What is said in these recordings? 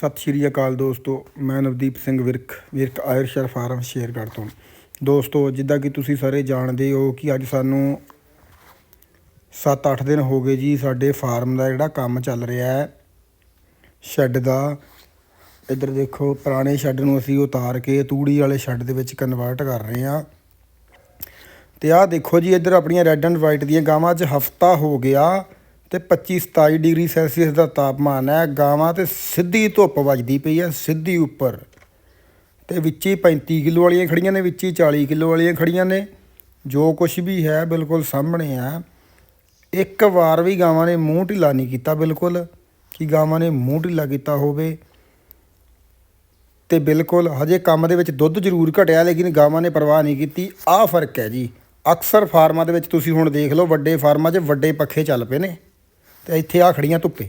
ਸਤਿ ਸ਼੍ਰੀ ਅਕਾਲ ਦੋਸਤੋ, ਮੈਂ ਨਵਦੀਪ ਸਿੰਘ ਵਿਰਕ ਵਿਰਕ ਆਇਰਸ਼ਰ ਫਾਰਮ ਸ਼ੇਰਗੜ੍ਹ ਤੋਂ। ਦੋਸਤੋ, ਜਿੱਦਾਂ ਕਿ ਤੁਸੀਂ ਸਾਰੇ ਜਾਣਦੇ ਹੋ ਕਿ ਅੱਜ ਸਾਨੂੰ 7-8 ਦਿਨ ਹੋ ਗਏ ਜੀ ਸਾਡੇ ਫਾਰਮ ਦਾ ਜਿਹੜਾ ਕੰਮ ਚੱਲ ਰਿਹਾ ਹੈ। ਸ਼ੈੱਡ ਦਾ। ਇੱਧਰ ਦੇਖੋ, ਪੁਰਾਣੇ ਸ਼ੈੱਡ ਨੂੰ ਅਸੀਂ ਉਤਾਰ ਕੇ ਤੂੜੀ ਵਾਲੇ ਸ਼ੈੱਡ ਦੇ ਵਿੱਚ ਕਨਵਰਟ ਕਰ ਰਹੇ ਹਾਂ। ਤੇ ਆਹ ਦੇਖੋ ਜੀ, ਇੱਧਰ ਆਪਣੀਆਂ ਰੈੱਡ ਐਂਡ ਵਾਈਟ ਦੀਆਂ ਗਾਵਾਂ 'ਚ ਹਫਤਾ ਹੋ ਗਿਆ। ਤੇ 25 27 ਡਿਗਰੀ ਸੈਲਸੀਅਸ ਦਾ ਤਾਪਮਾਨ ਹੈ। ਗਾਵਾਂ ਤੇ ਸਿੱਧੀ ਧੁੱਪ ਵੱਜਦੀ ਪਈ ਹੈ, ਸਿੱਧੀ ਉੱਪਰ। ਤੇ ਵਿੱਚ ਹੀ 35 ਕਿਲੋ ਵਾਲੀਆਂ ਖੜੀਆਂ ਨੇ, ਵਿੱਚ ਹੀ 40 ਕਿਲੋ ਵਾਲੀਆਂ ਖੜੀਆਂ ਨੇ। ਜੋ ਕੁਝ ਵੀ ਹੈ, ਬਿਲਕੁਲ ਸਾਹਮਣੇ ਆ ਇੱਕ ਵਾਰ ਵੀ ਗਾਵਾਂ ਨੇ ਮੂੰਹ ਢਿੱਲਾ ਨਹੀਂ ਕੀਤਾ, ਬਿਲਕੁਲ। ਕਿ ਗਾਵਾਂ ਨੇ ਮੂੰਹ ਢਿੱਲਾ ਕੀਤਾ ਹੋਵੇ। ਤੇ ਬਿਲਕੁਲ, ਹਜੇ ਕੰਮ ਦੇ ਵਿੱਚ ਦੁੱਧ ਜ਼ਰੂਰ ਘਟਿਆ, ਲੇਕਿਨ ਗਾਵਾਂ ਨੇ ਪਰਵਾਹ ਨਹੀਂ ਕੀਤੀ। ਆਹ ਫ਼ਰਕ ਹੈ ਜੀ। ਅਕਸਰ ਫਾਰਮਾਂ ਦੇ ਵਿੱਚ ਤੁਸੀਂ ਹੁਣ ਦੇਖ ਲਓ, ਵੱਡੇ ਫਾਰਮਾਂ 'ਚ ਵੱਡੇ ਪੱਖੇ ਚੱਲ ਪਏ ਨੇ। ਤੇ ਇੱਥੇ ਆ ਖੜੀਆਂ ਧੁੱਪੇ।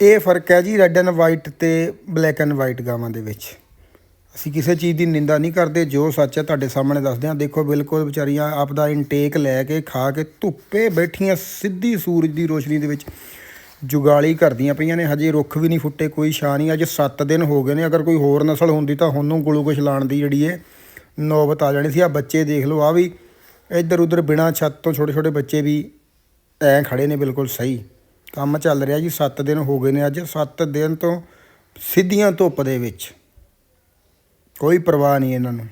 ਇਹ ਫ਼ਰਕ ਹੈ ਜੀ ਰੈੱਡ ਐਂਡ ਵਾਈਟ ਤੇ ਬਲੈਕ ਐਂਡ ਵਾਈਟ ਗਾਵਾਂ ਦੇ ਵਿੱਚ। ਅਸੀਂ ਕਿਸੇ ਚੀਜ਼ ਦੀ ਨਿੰਦਾ ਨਹੀਂ ਕਰਦੇ, ਜੋ ਸੱਚ ਹੈ ਤੁਹਾਡੇ ਸਾਹਮਣੇ ਦੱਸਦੇ ਹਾਂ। ਦੇਖੋ ਬਿਲਕੁਲ ਵਿਚਾਰੀਆਂ ਆਪਦਾ ਇਨਟੇਕ ਲੈ ਕੇ ਖਾ ਕੇ ਧੁੱਪੇ ਬੈਠੀਆਂ ਸਿੱਧੀ ਸੂਰਜ ਦੀ ਰੋਸ਼ਨੀ ਦੇ ਵਿੱਚ ਜੁਗਾਲੀ ਕਰਦੀਆਂ ਪਈਆਂ ਨੇ। ਹਜੇ ਰੁੱਖ ਵੀ ਨਹੀਂ ਫੁੱਟੇ, ਕੋਈ ਛਾਂ ਨਹੀਂ। ਅੱਜ 7 ਦਿਨ ਹੋ ਗਏ ਨੇ। ਅਗਰ ਕੋਈ ਹੋਰ ਨਸਲ ਹੁੰਦੀ ਤਾਂ ਹੁਣ ਨੂੰ ਗਲੂਕੋਸ਼ ਲਾਣ ਦੀ ਜਿਹੜੀ ਏ ਨੌਬਤ ਆ ਜਾਣੀ ਸੀ। ਆ ਬੱਚੇ ਦੇਖ ਲਓ ਆ ਵੀ ਇੱਧਰ ਉੱਧਰ ਬਿਨਾਂ ਛੱਤ ਤੋਂ ਛੋਟੇ ਛੋਟੇ ਬੱਚੇ ਵੀ ਐਂ ਖੜੇ ਨੇ ਬਿਲਕੁਲ ਸਹੀ। ਕੰਮ ਚੱਲ ਰਿਹਾ ਜੀ 7 ਦਿਨ ਹੋ ਗਏ ਨੇ ਅੱਜ 7 ਦਿਨ ਤੋਂ ਸਿੱਧੀਆਂ ਧੁੱਪ ਦੇ ਵਿੱਚ। ਕੋਈ ਪਰਵਾਹ ਨਹੀਂ ਇਹਨਾਂ ਨੂੰ।